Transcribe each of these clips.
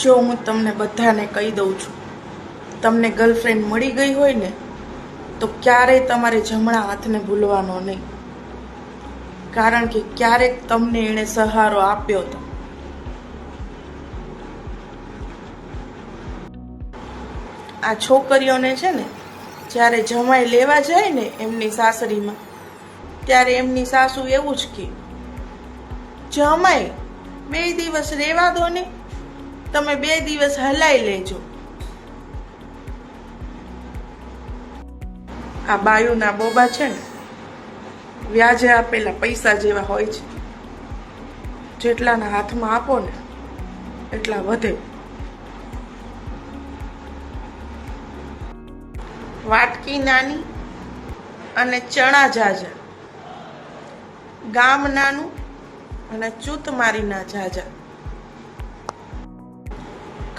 જો હું તમને બધાને કહી દઉં છું, તમને ગર્લફ્રેન્ડ મળી ગઈ હોય ને, તો ક્યારેય તમારે જમણા હાથને ભૂલવાનો નહીં. કારણ કે ક્યારેક તમને એણે સહારો આપ્યો હતો આ છોકરીઓને છે ને, જ્યારે જમાઈ લેવા જાય ને એમની સાસરીમાં, ત્યારે એમની સાસુ એવું જ કે, જમાઈ, બે દિવસ રહેવા દો ને તમે બે દિવસ હલાઈ લેજો. આ બાયુના બોબા છે ને, વ્યાજે આપેલા પૈસા જેવા હોય છે. જેટલાના હાથમાં આપો ને, એટલા વધે. વાટકી નાની અને ચણા જાજા ગામ નાનું અને ચૂત મારીના જાજા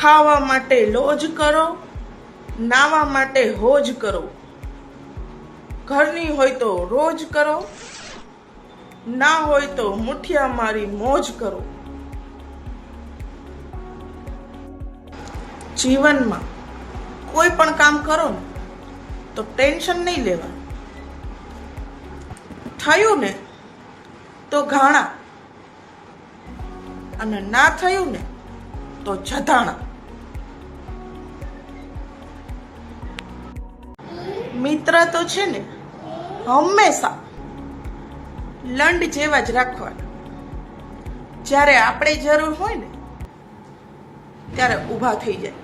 ખાવા માટે લોજ કરો, નાવા માટે હોજ કરો. ઘરની હોય તો રોજ કરો, ના હોય તો મુઠિયા મારી મોજ કરો. જીવનમાં કોઈ પણ કામ કરો ને, તો ટેન્શન નહીં લેવાનું. થયું ને, તો ઘાણા. અને ના થયું ને, તો જધાણા. મિત્ર તો છે ને હંમેશા લંડ જેવા જ રાખવાના. જ્યારે આપણે જરૂર હોય ને, ત્યારે ઊભા થઈ જાય.